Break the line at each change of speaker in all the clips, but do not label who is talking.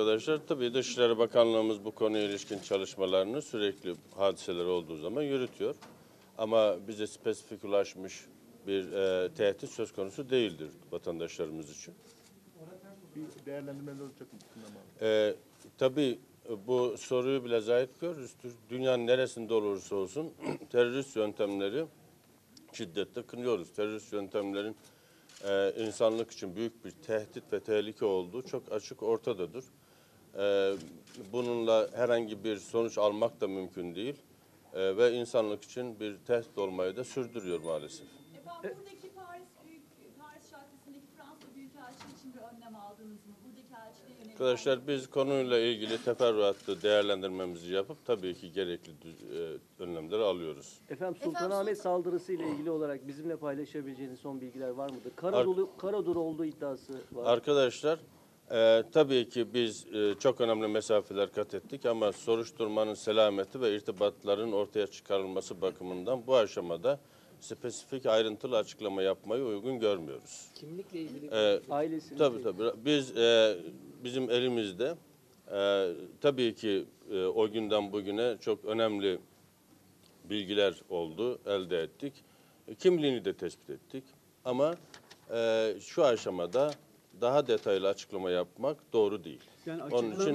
arkadaşlar. Tabii Dışişleri Bakanlığımız bu konuya ilişkin çalışmalarını sürekli hadiseler olduğu zaman yürütüyor. Ama bize spesifik ulaşmış bir e, tehdit söz konusu değildir vatandaşlarımız için.
Bir değerlendirmeler olacak mı?
E, tabii bu soruyu bile zahit görürüzdür. Dünyanın neresinde olursa olsun terörist yöntemleri şiddetle kınıyoruz. Terörist yöntemlerin e, insanlık için büyük bir tehdit ve tehlike olduğu çok açık ortadadır. E, bununla herhangi bir sonuç almak da mümkün değil. E, ve insanlık için bir tehdit olmayı da sürdürüyor maalesef.
Efendim buradaki Paris Büyük Paris Caddesi'ndeki Fransa Büyükelçiliği için bir önlem aldınız mı? Buradaki elçiliğe yönelik
Arkadaşlar biz konuyla ilgili teferruatlı değerlendirmemizi yapıp tabii ki gerekli e, önlemleri alıyoruz.
Efendim Sultanahmet saldırısı ile ilgili olarak bizimle paylaşabileceğiniz son bilgiler var mıdır? Karadolu, Karadur olduğu iddiası var.
Arkadaşlar e, tabii ki biz e, çok önemli mesafeler kat ettik ama soruşturmanın selameti ve irtibatların ortaya çıkarılması bakımından bu aşamada spesifik ayrıntılı açıklama yapmayı uygun görmüyoruz.
Kimlikle ilgili
E,
Ailesini
Tabii tabii. Biz e, bizim elimizde e, tabii ki e, o günden bugüne çok önemli bilgiler oldu, elde ettik. E, kimliğini de tespit ettik. Ama e, şu aşamada daha detaylı açıklama yapmak doğru değil.
Yani
Onun için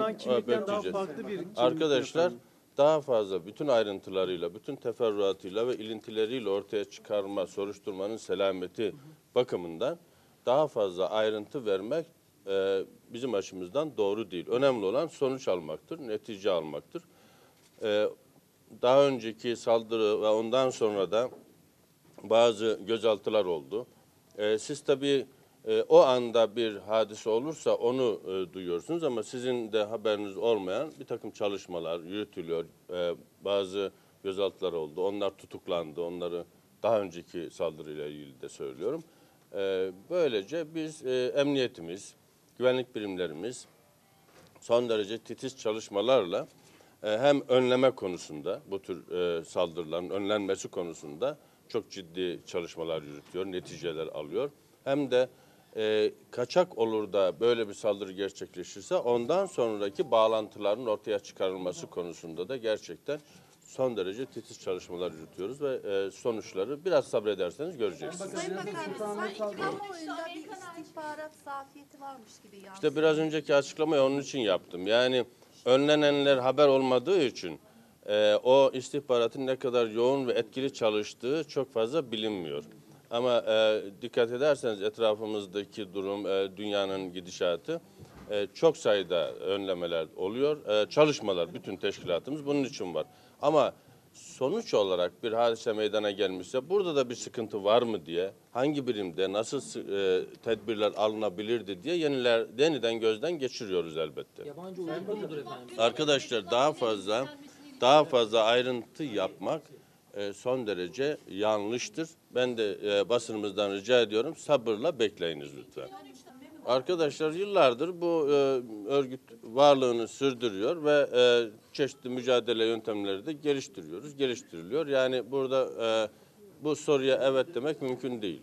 daha farklı bir
Arkadaşlar
efendim.
daha fazla bütün ayrıntılarıyla, bütün teferruatıyla ve ilintileriyle ortaya çıkarma, soruşturmanın selameti bakımından daha fazla ayrıntı vermek e, bizim açımızdan doğru değil. Önemli olan sonuç almaktır, netice almaktır. E, daha önceki saldırı ve ondan sonra da bazı gözaltılar oldu. E, siz tabii e, o anda bir hadise olursa onu e, duyuyorsunuz ama sizin de haberiniz olmayan bir takım çalışmalar yürütülüyor. E, bazı gözaltılar oldu. Onlar tutuklandı. Onları daha önceki saldırıyla ilgili de söylüyorum. E, böylece biz e, emniyetimiz, güvenlik birimlerimiz son derece titiz çalışmalarla e, hem önleme konusunda bu tür e, saldırıların önlenmesi konusunda çok ciddi çalışmalar yürütüyor, neticeler alıyor. Hem de e, kaçak olur da böyle bir saldırı gerçekleşirse ondan sonraki bağlantıların ortaya çıkarılması konusunda da gerçekten son derece titiz çalışmalar yürütüyoruz ve e, sonuçları biraz sabrederseniz göreceksiniz.
Sayın Bakanım, sanki kamuoyunda bir istihbarat zafiyeti varmış gibi yansıyor.
İşte biraz önceki açıklamayı onun için yaptım. Yani önlenenler haber olmadığı için e, o istihbaratın ne kadar yoğun ve etkili çalıştığı çok fazla bilinmiyor. Ama e, dikkat ederseniz etrafımızdaki durum, e, dünyanın gidişatı e, çok sayıda önlemeler oluyor. E, çalışmalar bütün teşkilatımız bunun için var. Ama sonuç olarak bir hadise meydana gelmişse burada da bir sıkıntı var mı diye hangi birimde nasıl sı- e, tedbirler alınabilirdi diye yeniler yeniden gözden geçiriyoruz elbette.
yabancı uyruklu mudur efendim?
Arkadaşlar daha fazla daha fazla ayrıntı yapmak son derece yanlıştır. Ben de e, basınımızdan rica ediyorum sabırla bekleyiniz lütfen. Arkadaşlar yıllardır bu e, örgüt varlığını sürdürüyor ve e, çeşitli mücadele yöntemleri de geliştiriyoruz, geliştiriliyor. Yani burada e, bu soruya evet demek mümkün değil.